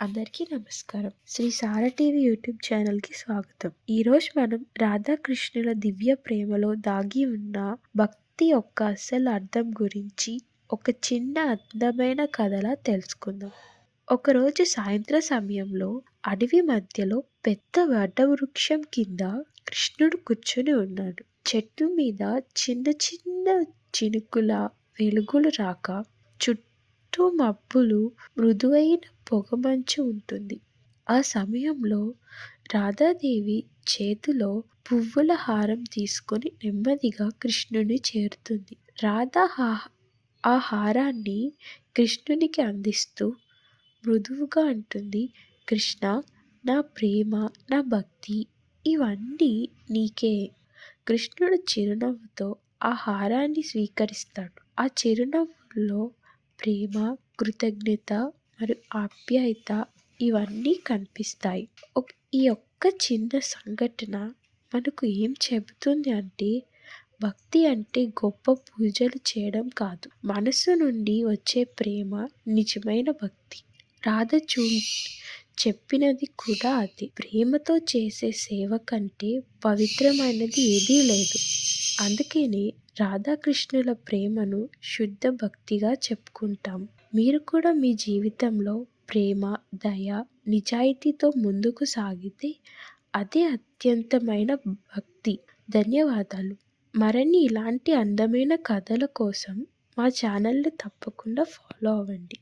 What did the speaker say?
అందరికీ నమస్కారం. శ్రీ సార టీవీ యూట్యూబ్ ఛానల్కి స్వాగతం. ఈరోజు మనం రాధాకృష్ణుల దివ్య ప్రేమలో దాగి ఉన్న భక్తి యొక్క అసలు అర్థం గురించి ఒక చిన్న అందమైన కథలా తెలుసుకుందాం. ఒకరోజు సాయంత్రం సమయంలో అడవి మధ్యలో పెద్ద వృక్షం కింద కృష్ణుడు కూర్చొని ఉన్నాడు. చెట్టు మీద చిన్న చిన్న చినుకుల వెలుగులు రాక చుట్టూ మబ్బులు మృదువైన పొగమంచు ఉంటుంది. ఆ సమయంలో రాధాదేవి చేతిలో పువ్వుల హారం తీసుకొని నెమ్మదిగా కృష్ణుని చేరుతుంది. రాధ ఆ హారాన్ని కృష్ణునికి అందిస్తూ మృదువుగా అంటుంది కృష్ణ నా ప్రేమ నా భక్తి ఇవన్నీ నీకే. కృష్ణుడు చిరునవ్వుతో ఆ హారాన్ని స్వీకరిస్తాడు. ఆ చిరునవ్వులో ప్రేమ కృతజ్ఞత మరియు ఆప్యాయత ఇవన్నీ కనిపిస్తాయి. ఈ ఒక్క చిన్న సంఘటన మనకు ఏం చెబుతుంది అంటే భక్తి అంటే గొప్ప పూజలు చేయడం కాదు. మనసు నుండి వచ్చే ప్రేమ నిజమైన భక్తి. రాధ చూ చెప్పినది కూడా అది. ప్రేమతో చేసే సేవ కంటే పవిత్రమైనది ఏదీ లేదు. అందుకని రాధాకృష్ణుల ప్రేమను శుద్ధ భక్తిగా చెప్పుకుంటాం. మీరు కూడా మీ జీవితంలో ప్రేమ దయ నిజాయితీతో ముందుకు సాగితే అదే అత్యంతమైన భక్తి. ధన్యవాదాలు. మరిన్ని ఇలాంటి అందమైన కథల కోసం మా ఛానల్ని తప్పకుండా ఫాలో అవ్వండి.